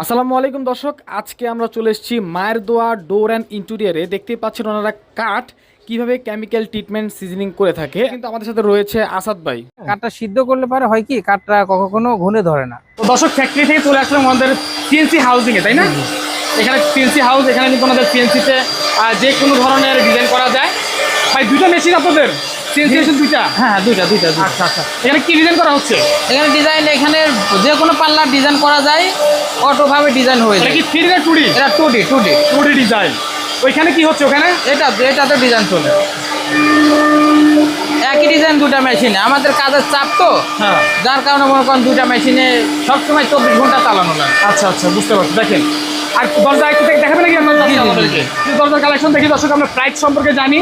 আসসালামু আলাইকুম দর্শক আজকে আমরা চলে এসেছি মায়ের দোয়া ডোর অ্যান্ড ইন্টেরিয়ারে। দেখতেই পাচ্ছেন ওনারা কাঠ কীভাবে কেমিক্যাল ট্রিটমেন্ট সিজনিং করে থাকে। কিন্তু আমাদের সাথে রয়েছে আসাদ ভাই। কাঠটা সিদ্ধ করলে পারে হয় কি কাঠটা কখনো ঘুনে ধরে না। তো দর্শক ফ্যাক্টরি থেকে চলে আসলাম আমাদের সিএনসি হাউসিং এ তাই না? এখানে সিএনসি হাউস এখানে কিন্তু আমাদের সিএনসিতে যে কোনো ধরনের ডিজাইন করা যায়। ভাই দুটো মেশিন আপনাদের? দুইটা? হ্যাঁ দুইটা দুইটা। আচ্ছা আচ্ছা। এখানে কি ডিজাইন করা হচ্ছে? এখানে ডিজাইন এখানে যে কোনো পাল্লার ডিজাইন করা যায় অটোভাবে ডিজাইন হয়ে এটা যায়। কি থ্রি না টু ডি এটা two D two D two D design ওইখানে কি হচ্ছে ওখানে? এটা এটাতে ডিজাইন চলে। একই ডিজাইন দুটা মেশিনে আমাদের কাজের চাপ তো। হ্যাঁ। যার কারণে মনে করেন দুটা মেশিনে সবসময় চব্বিশ ঘণ্টা চালানো লাগে। আচ্ছা আচ্ছা বুঝতে পারছি। দেখেন আর দরজা একটু দেখ- দেখাবে নাকি। দরজার কালেকশন দেখি দর্শক আমরা প্রাইস সম্পর্কে জানি।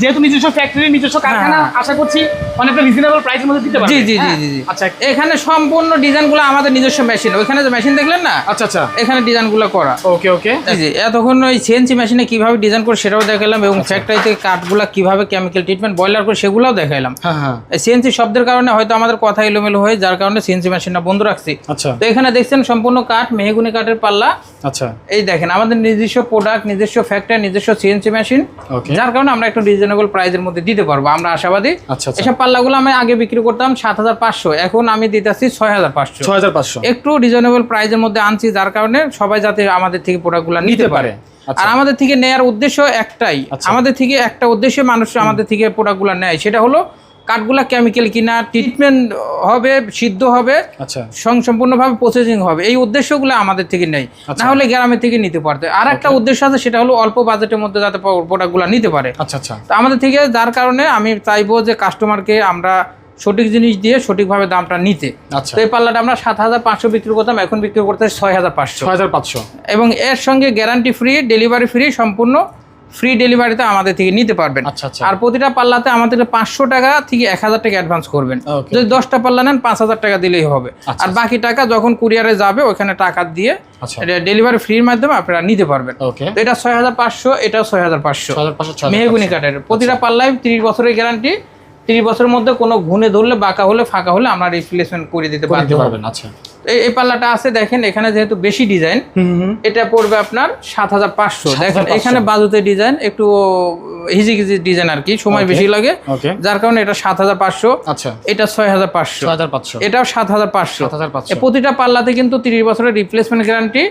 যেহেতু নিজস্ব ফ্যাক্টরি নিজস্ব কারখানা হ্যাঁ। আশা করছি অনেকটা রিজনেবল প্রাইসের মধ্যে দিতে পারবে। জি জি জি হ্যাঁ? জি জি। আচ্ছা। এখানে সম্পূর্ণ ডিজাইনগুলো আমাদের নিজস্ব মেশিন ওইখানে যে মেশিন দেখলেন না? আচ্ছা আচ্ছা। এখানে ডিজাইনগুলো করা। ওকে ওকে জি এতক্ষণ ওই সিএনসি মেশিনে কীভাবে ডিজাইন করে সেটাও দেখালাম এবং ফ্যাক্টরি থেকে কাঠগুলো কীভাবে কেমিক্যাল ট্রিটমেন্ট বয়লার করে সেগুলোও দেখাইলাম। হ্যাঁ হ্যাঁ। সিএনসি শব্দের কারণে হয়তো আমাদের কথা এলোমেলো হয় যার কারণে সিএনসি মেশিনটা বন্ধ রাখছি। আচ্ছা। তো এখানে দেখছেন সম্পূর্ণ কাঠ মেহগুনি কাঠের পাল্লা। আচ্ছা। এই দেখেন আমাদের নিজস্ব প্রোডাক্ট নিজস্ব ফ্যাক্টরি নিজস্ব সিএনসি মেশিন ওকে যার কারণে আমরা একটু রিজনেবল প্রাইসের মধ্যে দিতে পারব। আমরা আশাবাদী আচ্ছা আচ্ছা। এসব পাল্লাগুলো আমি আগে বিক্রি করতাম সাত হাজার পাঁচশো এখন আমি দিতেছি ছয় হাজার পাঁচশো। ছয় হাজার পাঁচশো। একটু রিজনেবল প্রাইসের মধ্যে আনছি যার কারণে সবাই যাতে আমাদের থেকে প্রোডাক্টগুলো নিতে পারে। আচ্ছা। আর আমাদের থেকে নেয়ার উদ্দেশ্য একটাই। আমাদের থেকে একটা উদ্দেশ্যে মানুষ আমাদের থেকে প্রোডাক্টগুলো নেয় সেটা হলো কাঠগুলা কেমিক্যাল কিনা ট্রিটমেন্ট হবে সিদ্ধ হবে আচ্ছা। সম্পূর্ণভাবে প্রসেসিং হবে। এই উদ্দেশ্যগুলো আমাদের থেকে নেই। আচ্ছা। না হলে গ্রামের থেকে নিতে পারতে। আর একটা উদ্দেশ্য আছে সেটা হলো অল্প বাজেটের মধ্যে যাতে প্রোডাক্টগুলো নিতে পারে। আচ্ছা আচ্ছা। তো আমাদের থেকে যার কারণে আমি চাইব যে কাস্টমারকে আমরা সঠিক জিনিস দিয়ে সঠিকভাবে দামটা নিতে। আচ্ছা। তো এই পাল্লাটা আমরা সাত হাজার পাঁচশো বিক্রি করতাম এখন বিক্রি করতে ছয় হাজার পাঁচশো। ছয় হাজার পাঁচশো। এবং এর সঙ্গে গ্যারান্টি ফ্রি ডেলিভারি ফ্রি সম্পূর্ণ ফ্রি ডেলিভারিতে আমাদের থেকে নিতে পারবেন। আচ্ছা আচ্ছা। আর প্রতিটা পাল্লাতে আমাদের পাঁচশো টাকা থেকে এক হাজার টাকা অ্যাডভান্স করবেন। যদি দশটা পাল্লা নেন পাঁচ হাজার টাকা দিলেই হবে। আচ্ছা, আর বাকি টাকা যখন কুরিয়ারে যাবে ওখানে টাকা দিয়ে ডেলিভারি ফ্রির মাধ্যমে আপনারা নিতে পারবেন। তো এটা ছয় হাজার পাঁচশো এটাও ছয় হাজার পাঁচশো। মেহগুনি কাঠের। প্রতিটা পাল্লায় তিরিশ বছরের গ্যারান্টি তিরিশ বছরের মধ্যে কোনো ঘুনে ধরলে বাঁকা হলে ফাঁকা হলে আমরা রিপ্লেসমেন্ট করে দিতে। পারবেন আচ্ছা। এই পাল্লাটা আছে দেখেন এখানে যেহেতু বেশি ডিজাইন এটা পড়বে আপনার সাত হাজার পাঁচশো। দেখেন এখানে বাজুতে ডিজাইন একটু হিজি হিজি ডিজাইন আর কি সময় বেশি লাগে। যার কারণে এটা সাত হাজার পাঁচশো আচ্ছা। এটা ছয় হাজার পাঁচশো। এটাও সাত হাজার পাঁচশো। প্রতিটা পাল্লাতে কিন্তু তিরিশ বছরের রিপ্লেসমেন্ট গ্যারান্টি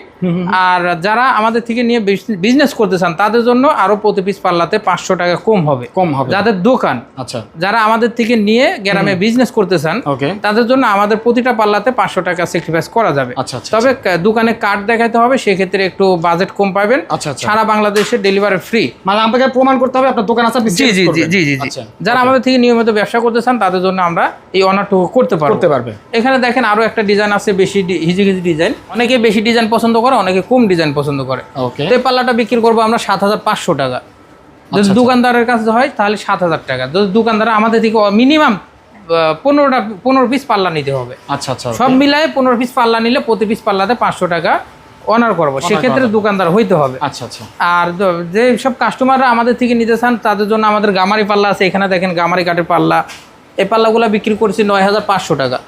আর যারা আমাদের থেকে নিয়ে বিজনেস করতে চান তাদের জন্য আরও প্রতি পিস পাল্লাতে পাঁচশো টাকা কম হবে। কম হবে। যাদের দোকান আচ্ছা। যারা আমাদের থেকে নিয়ে গ্রামে বিজনেস করতে চান তাদের জন্য আমাদের প্রতিটা পাল্লাতে পাঁচশো টাকা স্যাক্রিফাইস করা যাবে। আচ্ছা আচ্ছা তবে দোকানে কার্ড দেখাতে হবে সেক্ষেত্রে একটু বাজেট কম পাবেন। আচ্ছা আচ্ছা। সারা বাংলাদেশে ডেলিভারি ফ্রি মানে আপনাকে প্রমাণ করতে হবে আপনার দোকান আছে জি জি জি জি আচ্ছা যারা আমাদের থেকে নিয়মিত ব্যবসা করতে চান তাদের জন্য আমরা এই অনারটুকু করতে পারব। করতে পারবে। এখানে দেখেন আরও একটা ডিজাইন আছে বেশি ডি- হিজি হিজি ডিজাইন অনেকে বেশি ডিজাইন পছন্দ করে অনেকে কম ডিজাইন পছন্দ করে। ওকে তো এই পাল্লাটা বিক্রি করব আমরা সাত হাজার পাঁচশো টাকা। যদি আচ্ছা। দোকানদারের কাছে হয় তাহলে সাত হাজার টাকা। যদি দোকানদার আমাদের থেকে মিনিমাম পনেরোটা পনেরো পিস পাল্লা নিতে হবে। আচ্ছা আচ্ছা সব মিলায়ে পনেরো পিস পাল্লা নিলে প্রতি পিস পাল্লাতে পাঁচশো টাকা অনার করব। সেক্ষেত্রে দোকানদার হইতে হবে। আচ্ছা আচ্ছা। আর যে সব কাস্টমাররা আমাদের থেকে নিতে চান তাদের জন্য আমাদের গামারি পাল্লা আছে। এখানে দেখেন গামারি কাঠের পাল্লা। এই পাল্লাগুলো বিক্রি করছি নয় হাজার পাঁচশো টাকা।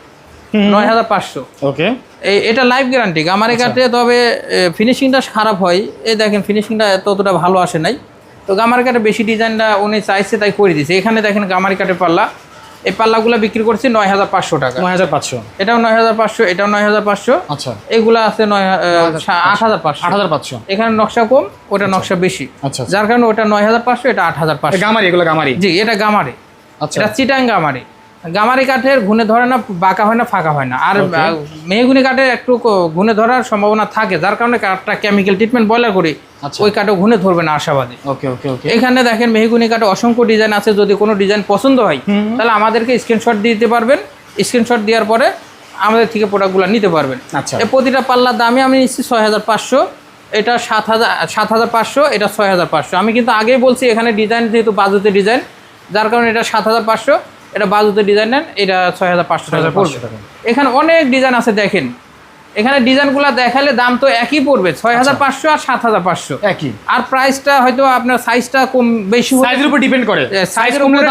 নয় হাজার পাঁচশো। ওকে। এই এটা লাইফ গ্যারান্টি গামারি কাঠে তবে ফিনিশিংটা খারাপ হয়। এই দেখেন ফিনিশিংটা ততটা ভালো আসে নাই। তো গামারি কাঠে বেশি ডিজাইনটা উনি চাইছে তাই করে দিয়েছে। এখানে দেখেন গামারি কাঠের পাল্লা। এই পাল্লাগুলো বিক্রি করছি নয় হাজার পাঁচশো টাকা। নয় হাজার পাঁচশো। এটাও নয় হাজার পাঁচশো এটাও নয় হাজার পাঁচশো। আচ্ছা। এগুলো আছে নয় আট হাজার পাঁচশো। আট হাজার পাঁচশো। এখানে নকশা কম ওটা নকশা বেশি। আচ্ছা আচ্ছা। যার কারণে ওটা নয় হাজার পাঁচশো এটা আট হাজার পাঁচশো। গামারি এগুলো গামারি? জি এটা গামারি। আচ্ছা। এটা চিটাং গামারি। গামারি কাঠের ঘুনে ধরে না বাঁকা হয় না ফাঁকা হয় না। আর মেহগুনি কাঠের একটু ঘুনে ধরার সম্ভাবনা থাকে যার কারণে কাঠটা কেমিক্যাল ট্রিটমেন্ট বয়লার করি আচ্ছা। ওই কাঠও ঘুনে ধরবে না আশাবাদী। ওকে ওকে ওকে এখানে দেখেন মেহগুনি কাঠে অসংখ্য ডিজাইন আছে যদি কোনো ডিজাইন পছন্দ হয় তাহলে আমাদেরকে স্ক্রিনশট দিতে পারবেন। স্ক্রিনশট দেওয়ার পরে আমাদের থেকে প্রোডাক্টগুলো নিতে পারবেন। আচ্ছা। প্রতিটা পাল্লার দামে আমি নিচ্ছি ছয় হাজার পাঁচশো। এটা সাত হাজার সাত হাজার পাঁচশো এটা ছয় হাজার পাঁচশো। আমি কিন্তু আগেই বলছি এখানে ডিজাইন যেহেতু বাজুতে ডিজাইন যার কারণে এটা সাত হাজার পাঁচশো। এটা বাজুতে ডিজাইন নেন এটা ছয় হাজার পাঁচশো টাকা পড়বে। এখানে অনেক ডিজাইন আছে দেখেন। এখানে ডিজাইনগুলো দেখালে দাম তো একই পড়বে ছয় হাজার পাঁচশো আর সাত হাজার পাঁচশো। একই। আর প্রাইসটা হয়তো আপনার সাইজটা কম বেশি সাইজের উপর ডিপেন্ড করে। সাইজের উপরে।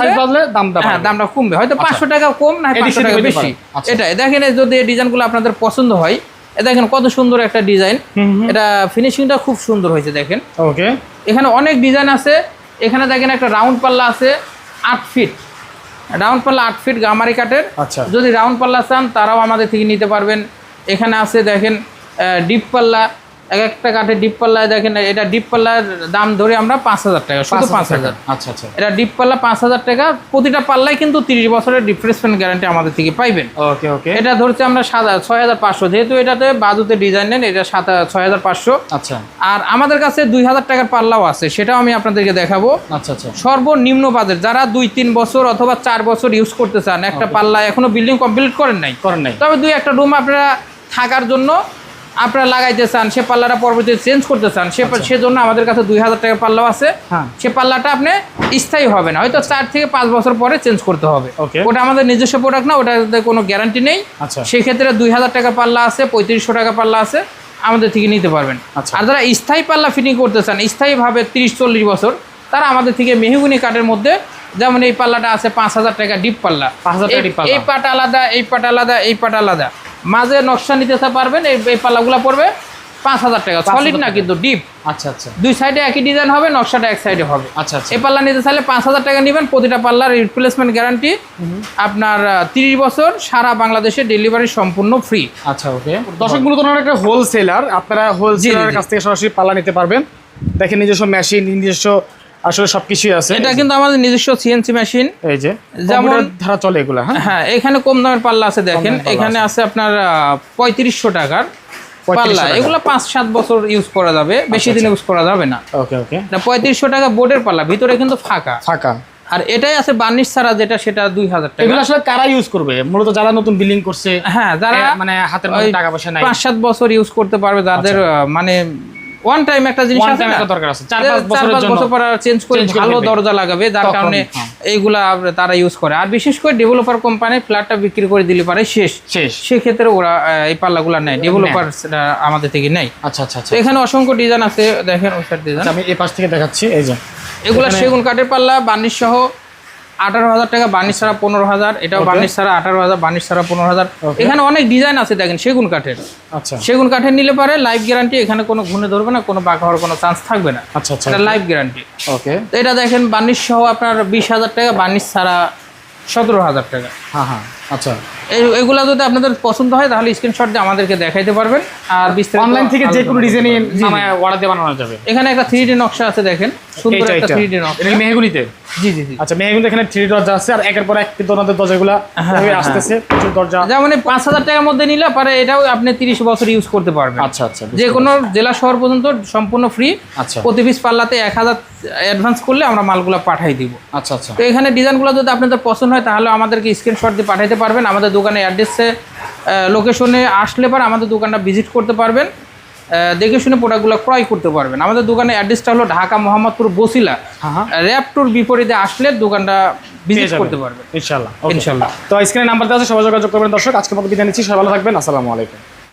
সাইজ বাড়লে দামটা হ্যাঁ দামটা কমবে। হয়তো আচ্ছা। পাঁচশো টাকা কম না পাঁচশো টাকা বেশি। আচ্ছা। এটাই। দেখেন যদি এই ডিজাইনগুলো আপনাদের পছন্দ হয় এ দেখেন কত সুন্দর একটা ডিজাইন এটা ফিনিশিংটা খুব সুন্দর হয়েছে দেখেন। ওকে এখানে অনেক ডিজাইন আছে। এখানে দেখেন একটা রাউন্ড পাল্লা আছে আট ফিট রাউন্ড পাল্লা আট ফিট গামারি কাঠের। আচ্ছা। যদি রাউন্ড পাল্লা চান তারাও আমাদের থেকে নিতে পারবেন। এখানে আছে দেখেন ডিপ পাল্লা এক একটা কাঠের ডিপ পাল্লায় দেখেন এটা ডিপ পাল্লার দাম ধরে আমরা পাঁচ হাজার টাকা শুধু পাঁচ হাজার আচ্ছা আচ্ছা। এটা ডিপ পাল্লা পাঁচ হাজার টাকা প্রতিটা পাল্লায় কিন্তু তিরিশ বছরের রিপ্লেসমেন্ট গ্যারান্টি আমাদের থেকে পাইবেন। ওকে ওকে এটা ধরছে আমরা সাত ছয় হাজার পাঁচশো যেহেতু এটাতে বাজুতে ডিজাইন নেন এটা সাত ছয় হাজার পাঁচশো। আচ্ছা। আর আমাদের কাছে দুই হাজার টাকার পাল্লাও আছে সেটাও আমি আপনাদেরকে দেখাবো। আচ্ছা আচ্ছা। সর্বনিম্ন বাজেট যারা দুই তিন বছর অথবা চার বছর ইউজ করতে চান একটা পাল্লা এখনও বিল্ডিং কমপ্লিট করেন নাই। করেন নাই। তবে দুই একটা রুম আপনারা থাকার জন্য আপনারা লাগাইতে চান সে পাল্লাটা পরবর্তীতে চেঞ্জ করতে চান সে সেজন্য আমাদের কাছে দুই হাজার টাকার পাল্লাও আছে। হ্যাঁ। সে পাল্লাটা আপনি স্থায়ী হবে না হয়তো চার থেকে পাঁচ বছর পরে চেঞ্জ করতে হবে. ওটা আমাদের নিজস্ব প্রোডাক্ট না ওটাতে কোনো গ্যারান্টি নেই। আচ্ছা। সেক্ষেত্রে দুই হাজার টাকা পাল্লা আছে পঁয়ত্রিশশো টাকা পাল্লা আছে আমাদের থেকে নিতে পারবেন। আচ্ছা। আর যারা স্থায়ী পাল্লা ফিটিং করতে চান স্থায়ীভাবে তিরিশ চল্লিশ বছর তারা আমাদের থেকে মেহগুনি কাঠের মধ্যে যেমন এই পাল্লাটা আছে পাঁচ হাজার টাকা ডিপ পাল্লা। 5,000 টাকা এই- deep পাল্লা। এই পাট আলাদা এই পাট আলাদা এই পাট আলাদা। মাঝে নকশা নিতে পারবেন এই পাল্লাগুলো পড়বে পাঁচ হাজার টাকা। 5,000 সলিড না কিন্তু ডিপ আচ্ছা আচ্ছা। দুই সাইডে একই ডিজাইন হবে নকশাটা এক সাইডে হবে। আচ্ছা আচ্ছা। এই পাল্লা নিতে চাইলে পাঁচ হাজার টাকা নেবেন প্রতিটা পাল্লার রিপ্লেসমেন্ট গ্যারান্টি আপনার তিরিশ বছর সারা বাংলাদেশে ডেলিভারি সম্পূর্ণ ফ্রি আচ্ছা ওকে। দর্শক মূলত ওনারা একটা হোলসেলার আপনারা হোলসেলারের জি। কাছ থেকে সরাসরি পাল্লা নিতে পারবেন। দেখেন নিজস্ব মেশিন নিজস্ব আসলে সবকিছুই আছে। এটা কিন্তু আমাদের নিজস্ব সিএনসি মেশিন এই যে যেমন- ধারা চলে এগুলা হ্যাঁ? হ্যাঁ এখানে কম দামের পাল্লা আছে দেখেন। এখানে আছে। আপনার পঁয়ত্রিশশো টাকার পাল্লা। এগুলো পাঁচ সাত বছর ইউজ করা যাবে বেশি দিন ইউজ করা যাবে না। ওকে ওকে। পঁয়ত্রিশশো টাকা বোর্ডের পাল্লা ভিতরে কিন্তু ফাঁকা। ফাঁকা। আর এটাই আছে বার্নিশ ছাড়া যেটা সেটা দুই হাজার টাকা। এগুলো আসলে কারা ইউজ করবে? মূলত যারা নতুন বিলিং করছে হ্যাঁ যারা মানে হাতের মধ্যে টাকা পয়সা নাই। পাঁচ সাত বছর ইউজ করতে পারবে যাদের মানে ওয়ান টাইম একটা জিনিস আছে না? দরকার আছে। চার পাঁচ বছরের জন্য বছর পর চেঞ্জ করে ভালো দরজা লাগাবে যার কারণে হ্যাঁ। এইগুলা তারা ইউজ করে। আর বিশেষ করে ডেভেলপার কোম্পানি ফ্ল্যাটটা বিক্রি করে দিলে পারে শেষ। শেষ। সেক্ষেত্রে ওরা এই পাল্লাগুলো নেয়। ডেভেলপার আমাদের থেকে নেয়। আচ্ছা আচ্ছা আচ্ছা। এখানে অসংখ্য ডিজাইন আছে। দেখেন ওই ডিজাইন আচ্ছা, আমি এই পাশ থেকে দেখাচ্ছি। এই যে। এগুলা সেগুন কাঠের পাল্লা বার্নিশ সহ আঠারো হাজার টাকা বার্নিশ ছাড়া পনেরো হাজার এটাও. বার্নিশ ছাড়া আঠারো হাজার বার্নিশ ছাড়া পনেরো হাজার। এখানে অনেক ডিজাইন আছে দেখেন সেগুন কাঠের। আচ্ছা। সেগুন কাঠের নিলে পারে লাইফ গ্যারান্টি এখানে কোনো ঘুনে ধরবে না কোনো বাঁকা হওয়ার কোনো চান্স থাকবে না। আচ্ছা আচ্ছা এটা লাইফ গ্যারান্টি ওকে তো এটা দেখেন বার্নিশ সহ আপনার বিশ হাজার টাকা বার্নিশ ছাড়া সতেরো হাজার টাকা। হ্যাঁ হ্যাঁ আচ্ছা। এই এগুলো যদি আপনাদের পছন্দ হয় তাহলে স্ক্রিনশট দিয়ে আমাদেরকে দেখাইতে পারবেন। আর বিস্তারিত অনলাইন থেকে যে কোনো ডিজাইনে অর্ডার দিয়ে বানানো যাবে। এখানে একটা থ্রি ডি নকশা আছে দেখেন সুন্দর একটা থ্রি ডি নকশা। মেহগুলিতে জি জি আচ্ছা এখানে থ্রি দরজা আছে আর একের পর এক ওনাদের দরজাগুলা এভাবে। আসতেছে প্রচুর দরজা। এই পাঁচ হাজার টাকার মধ্যে নিলে পারে এটাও আপনি তিরিশ বছর ইউজ করতে পারবেন। আচ্ছা আচ্ছা যে কোনো জেলা শহর পর্যন্ত সম্পূর্ণ ফ্রি আচ্ছা। প্রতি পিস পাল্লাতে এক হাজার অ্যাডভান্স করলে আমরা মালগুলো পাঠাই দিব। আচ্ছা আচ্ছা। তো এখানে ডিজাইনগুলো যদি আপনাদের পছন্দ হয় তাহলে আমাদেরকে স্ক্রিনশট দিয়ে পাঠাইতে পারবেন। আমাদের দোকানে অ্যাড্রেসে লোকেশনে আসলে পর আমাদের দোকানটা ভিজিট করতে পারবেন। দেখে শুনে প্রোডাক্টগুলো ক্রয় করতে পারবেন। আমাদের দোকানের অ্যাড্রেসটা হলো ঢাকা মোহাম্মদপুর বসিলা। হ্যাঁ হ্যাঁ। র্যাপটুর বিপরীতে আসলে দোকানটা ভিজিট করতে পারবেন। ইনশাল্লাহ ইনশাল্লাহ। তো স্ক্রিনে নাম্বার দেওয়া আছে সবাই যোগাযোগ করবেন দর্শক। আজকে মতো বিদায় নিচ্ছি সবাই ভালো থাকবেন। আসসালামু আলাইকুম।